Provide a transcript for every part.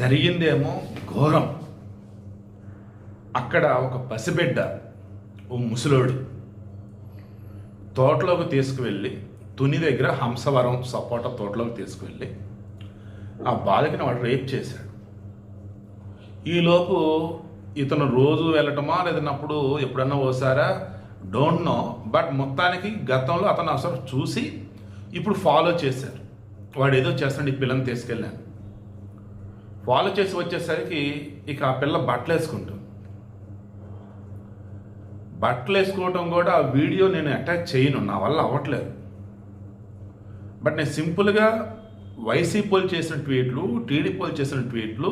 జరిగిందేమో ఘోరం. అక్కడ ఒక పసిబిడ్డ ఓ ముసలోడు తోటలోకి తీసుకువెళ్ళి తుని దగ్గర హంసవరం సపోటా తోటలోకి తీసుకువెళ్ళి ఆ బాలికని వాడు రేప్ చేశాడు. ఈలోపు ఇతను రోజు వెళ్ళటమా లేదన్నప్పుడు ఎప్పుడన్నా ఓసారా? Don't know. బట్ మొత్తానికి గతంలో అతను అసలు చూసి ఇప్పుడు ఫాలో చేశారు వాడు ఏదో చేస్తాడు ఈ పిల్లని తీసుకెళ్ళాను. ఫాలో చేసి వచ్చేసరికి ఇక ఆ పిల్ల బట్టలు వేసుకుంటుంది. బట్టలు వేసుకోవటం కూడా ఆ వీడియో నేను అటాచ్ చేయను నా వల్ల అవ్వట్లేదు. బట్ నేను సింపుల్గా వైసీపీలు చేసిన ట్వీట్లు టీడీపీలు చేసిన ట్వీట్లు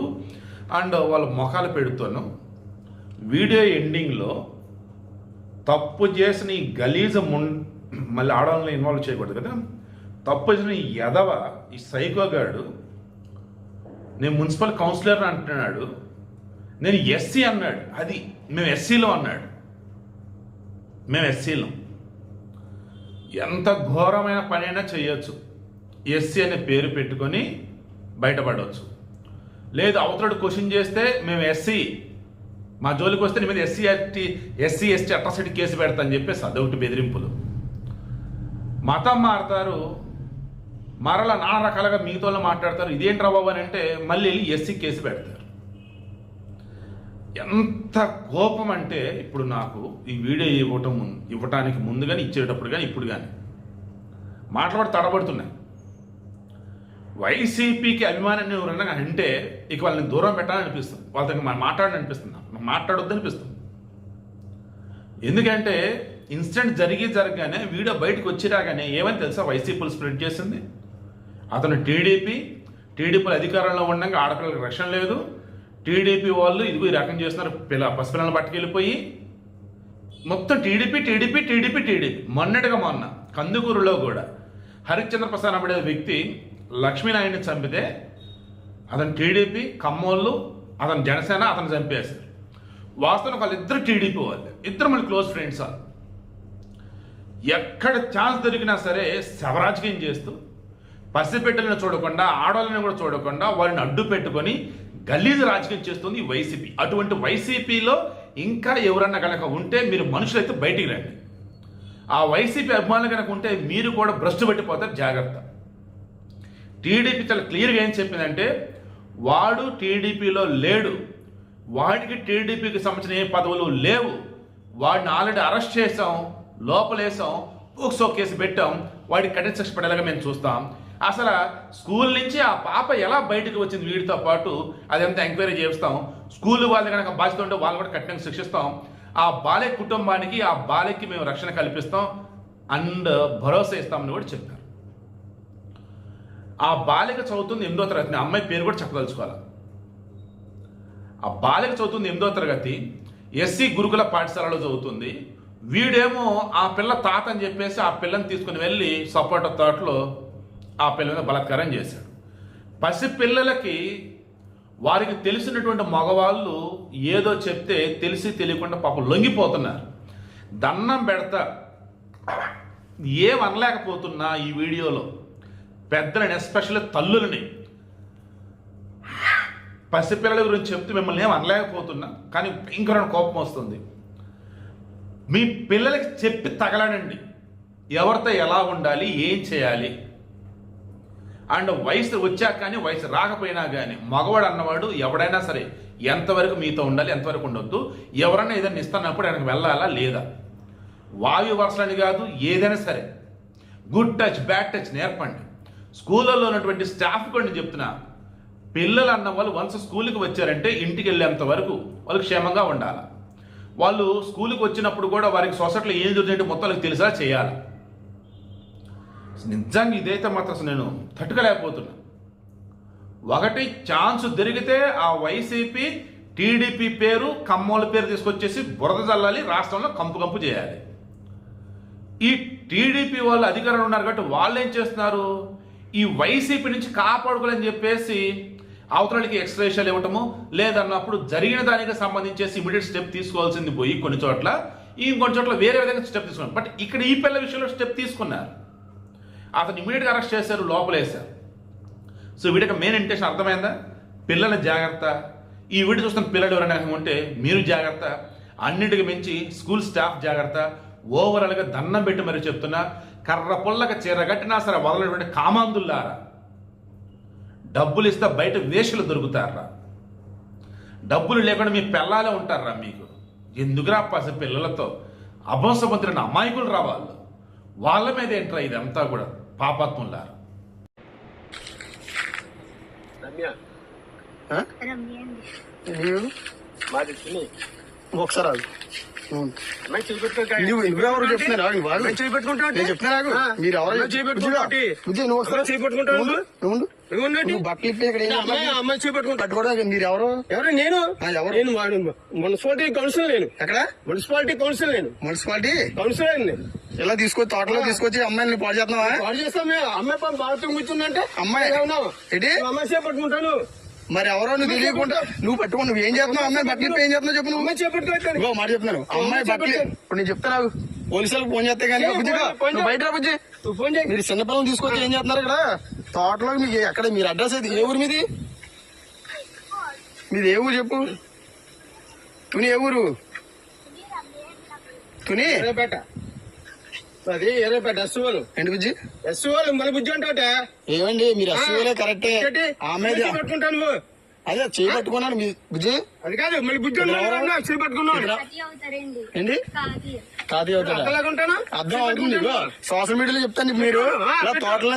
అండ్ వాళ్ళ మొఖాలు పెడుతాను. వీడియో ఎండింగ్లో తప్పు చేసిన ఈ గలీజ ముం మళ్ళీ ఆడవాళ్ళని ఇన్వాల్వ్ చేయకూడదు కదా. తప్పు చేసిన ఈ ఎదవ ఈ సైకోగాడు నేను మున్సిపల్ కౌన్సిలర్ అంటున్నాడు. నేను ఎస్సీ అన్నాడు. అది మేము ఎస్సీలో అన్నాడు. మేము ఎస్సీలో. ఎంత ఘోరమైన పనైనా చేయొచ్చు. ఎస్సీ అనే పేరు పెట్టుకొని బయటపడవచ్చు లేదు అవతలడు క్వశ్చన్ చేస్తే మేము ఎస్సీ. మా జోలికి వస్తే నీ మీద SC ST SC ST atrocity case పెడతా అని చెప్పేసి అదొకటి బెదిరింపులు. మతం మారుతారు. మరలా నానా రకాలుగా మిగతా మాట్లాడతారు. ఇదేంట్రా బాబు అని అంటే మళ్ళీ వెళ్ళి ఎస్సీ కేసు పెడతారు. ఎంత కోపం అంటే ఇప్పుడు నాకు ఈ వీడియో ఇవ్వటం ముందు ఇవ్వటానికి ముందు కానీ ఇచ్చేటప్పుడు కానీ ఇప్పుడు కానీ మాట్లాడి తడబడుతున్నాయి. వైసీపీకి అభిమానాన్ని ఎవరన్నా అంటే ఇక వాళ్ళని దూరం పెట్టాలని అనిపిస్తుంది వాళ్ళతో మనం మాట్లాడని అనిపిస్తుంది మాట్లాడొద్దు అనిపిస్తుంది ఎందుకంటే ఇన్సిడెంట్ జరిగి జరగగానే వీడియో బయటకు వచ్చి రాగానే ఏమని తెలుసా? వైసీపీలు స్ప్రెడ్ చేసింది. అతను టీడీపీ టీడీపీలు అధికారంలో ఉండగా ఆడపిల్లలకు రక్షణ లేదు. టీడీపీ వాళ్ళు ఇదిగో ఈ రకం చేస్తున్నారు. పిల్ల పసిపిల్లలను పట్టుకెళ్ళిపోయి మొత్తం టీడీపీ టీడీపీ టీడీపీ టీడీపీ. మొన్నటిగా మొన్న కందుకూరులో కూడా హరిశ్చంద్ర ప్రసాద్ అనే వ్యక్తి లక్ష్మీనారాయణని చంపితే అతను టీడీపీ కమ్మోళ్ళు అతను జనసేన అతను చంపేశారు. వాస్తవం వాళ్ళిద్దరు టీడీపీ వాళ్ళు ఇద్దరు మళ్ళీ క్లోజ్ ఫ్రెండ్స్ వాళ్ళు. ఎక్కడ ఛాన్స్ దొరికినా సరే శవరాజకీయం చేస్తూ పసిబిడ్డలను చూడకుండా ఆడవాళ్ళని కూడా చూడకుండా వారిని అడ్డు పెట్టుకొని గలీజు రాజకీయం చేస్తుంది వైసీపీ. అటువంటి వైసీపీలో ఇంకా ఎవరన్నా కనుక ఉంటే మీరు మనుషులైతే బయటికి రండి. ఆ వైసీపీ అభిమానులు కనుక ఉంటే మీరు కూడా భ్రష్టు పెట్టిపోతారు జాగ్రత్త. టీడీపీ చాలా క్లియర్గా ఏం చెప్పిందంటే వాడు టీడీపీలో లేడు వాడికి టీడీపీకి సంబంధించిన ఏ పదవులు లేవు వాడిని ఆల్రెడీ అరెస్ట్ చేసాం లోపలేసాం పోక్సో కేసు పెట్టాం వాడికి కఠిన శిక్ష పడేలాగా మేము చూస్తాం. అసలు స్కూల్ నుంచి ఆ పాప ఎలా బయటకు వచ్చింది వీడితో పాటు అదంతా ఎంక్వైరీ చేస్తాం స్కూల్ వాళ్ళు కనుక బాధ్యత ఉంటే వాళ్ళు కూడా కఠినంగా శిక్షిస్తాం. ఆ బాలె కుటుంబానికి ఆ బాలెకి మేము రక్షణ కల్పిస్తాం అండ్ భరోసా ఇస్తామని కూడా చెప్పారు. ఆ బాలిక చదువుతుంది ఎనిమిదో తరగతి. అమ్మాయి పేరు కూడా చెప్పదలుచుకోవాలి? ఆ బాలిక చదువుతుంది ఎనిమిదో తరగతి. ఎస్సీ గురుకుల పాఠశాలలో చదువుతుంది. వీడేమో ఆ పిల్ల తాత అని చెప్పేసి ఆ పిల్లని తీసుకుని వెళ్ళి సపోర్ట్ తోటలో ఆ పిల్ల మీద బలాత్కారం చేశాడు. పసి పిల్లలకి వారికి తెలిసినటువంటి మగవాళ్ళు ఏదో చెప్తే తెలిసి తెలియకుండా పాపం లొంగిపోతున్నారు. దండం పెడతా. ఏం అనలేకపోతున్నా ఈ వీడియోలో. పెద్దలని ఎస్పెషల్లీ తల్లులని. పసిపిల్లల గురించి చెప్తూ మిమ్మల్ని ఏం అనలేకపోతున్నా కానీ భయంకరమైన కోపం వస్తుంది. మీ పిల్లలకి చెప్పి తగలనండి. ఎవరితో ఎలా ఉండాలి ఏం చేయాలి? అండ్ వయసు వచ్చాక కానీ వయసు రాకపోయినా కానీ మగవాడు అన్నవాడు ఎవడైనా సరే ఎంతవరకు మీతో ఉండాలి ఎంతవరకు ఉండొద్దు ఎవరైనా ఏదైనా ఇస్తున్నప్పుడు ఆయనకు వెళ్ళాలా లేదా? వాయు వరుసలని కాదు ఏదైనా సరే. గుడ్ టచ్ బ్యాడ్ టచ్ నేర్పండి. స్కూళ్ళల్లో ఉన్నటువంటి స్టాఫ్ కూడా చెప్తున్నా. పిల్లలు అన్న వాళ్ళు వన్స్ స్కూల్కి వచ్చారంటే ఇంటికి వెళ్ళేంత వరకు వాళ్ళు క్షేమంగా ఉండాలి. వాళ్ళు స్కూల్కి వచ్చినప్పుడు కూడా వారికి సొసైటీలో ఏం జరుగుతుందంటే మొత్తం వాళ్ళకి తెలిసేలా చేయాలి. నిజంగా ఇదైతే మాత్రం అసలు నేను తట్టుకోలేకపోతున్నా. ఒకటి ఛాన్స్ దొరికితే ఆ వైసీపీ టీడీపీ పేరు కమ్మోల పేరు తీసుకొచ్చేసి బురద చల్లాలి రాష్ట్రంలో కంపు కంపు చేయాలి. ఈ టీడీపీ వాళ్ళు అధికారంలో ఉన్నారు కాబట్టి వాళ్ళు ఏం చేస్తున్నారు? ఈ వైసీపీ నుంచి కాపాడుకోవాలని చెప్పేసి అవతలకి ఎక్స్ప్రెషన్లు ఇవ్వటము లేదన్నప్పుడు జరిగిన దానికి సంబంధించేసి ఇమీడియట్ స్టెప్ తీసుకోవాల్సింది పోయి కొన్ని చోట్ల ఇంకొన్ని చోట్ల వేరే విధంగా స్టెప్ తీసుకున్నారు. బట్ ఇక్కడ ఈ పిల్ల విషయంలో స్టెప్ తీసుకున్నారు. అతను ఇమీడియట్గా అరెస్ట్ చేశారు లోపలేశారు. సో వీడికి మెయిన్ ఇంటెన్షన్ అర్థమైందా? పిల్లల జాగ్రత్త. ఈ వీడియో చూస్తున్న పిల్లలు ఎవరైనా ఉంటే మీరు జాగ్రత్త. అన్నిటికి మించి స్కూల్ స్టాఫ్ జాగ్రత్త. ఓవరాల్గా దండం పెట్టి మరి చెప్తున్నా కర్ర పుల్లక చీర కట్టినా సరే వదలటువంటి కామాందుల్లారా డబ్బులు ఇస్తే బయట వేషలు దొరుకుతారా? డబ్బులు లేకుండా మీ పిల్లలే ఉంటారా మీకు? ఎందుకురా పసి పిల్లలతో? అభంసముద్రైన అమాయకులు రావాళ్ళు వాళ్ళు మీద ఏంట్రా ఇదంతా కూడా పాపాత్ములారా ఒకసారి నువ్వెవరు చెప్తున్నారు. మీరు ఎవరు నేను? ఆ, ఎవరు? నేను వాడు. మున్సిపాలిటీ కౌన్సిల్ నేను. ఎక్కడ? మున్సిపాలిటీ కౌన్సిల్ నేను. మున్సిపాలిటీ? కౌన్సిలర్ నేను. ఇలా తీసుకొచ్చి తోటలో తీసుకొచ్చి అమ్మాయిని పాడు చేస్తున్నావా? వాడు చేస్తాం మేము అమ్మాయి పాపం బాగా కూర్చుందంటే అమ్మాయి. ఏంటి? అమ్మాయి పట్టుకుంటాను. మరి ఎవరో నువ్వు తెలియకుండా నువ్వు పట్టుకో నువ్వు ఏం చేస్తున్నావు? అమ్మాయి బట్టలు ఇప్పి ఏం చేస్తున్నావు చెప్పు నువ్వు? ఇగో మాట చెప్తున్నాను. అమ్మాయి బట్టలు ఇప్పుడు నేను చెప్తాను. పోలీసులకు ఫోన్ చేస్తే కానీ నువ్వు బయట బుజ్జి? నువ్వు ఫోన్ చేయి. మీరు చిన్నపిల్లలు తీసుకొచ్చి ఏం చేస్తున్నారు ఇక్కడ? తోటలో మీకు ఎక్కడ మీరు అడ్రస్ ఏది? ఏ ఊరు మీది? మీది ఏ ఊరు చెప్పు? తుని ఏ ఊరు? తుని. అది ఎర్రపేట ఏంటి బుజ్జి? ఏమండి మీరు అస్సలే కరెక్టే. ఆమె పెట్టుకుంటాను అదే చేపట్టుకున్నాను మీ బుజ్జి? అది కాదు మళ్ళీ బుజ్జి చేయి ఏంటి? కాకి. కాదు అవుతాడా? అర్థం అవుతుంది సోషల్ మీడియాలో చెప్తాను మీరు. తోటలో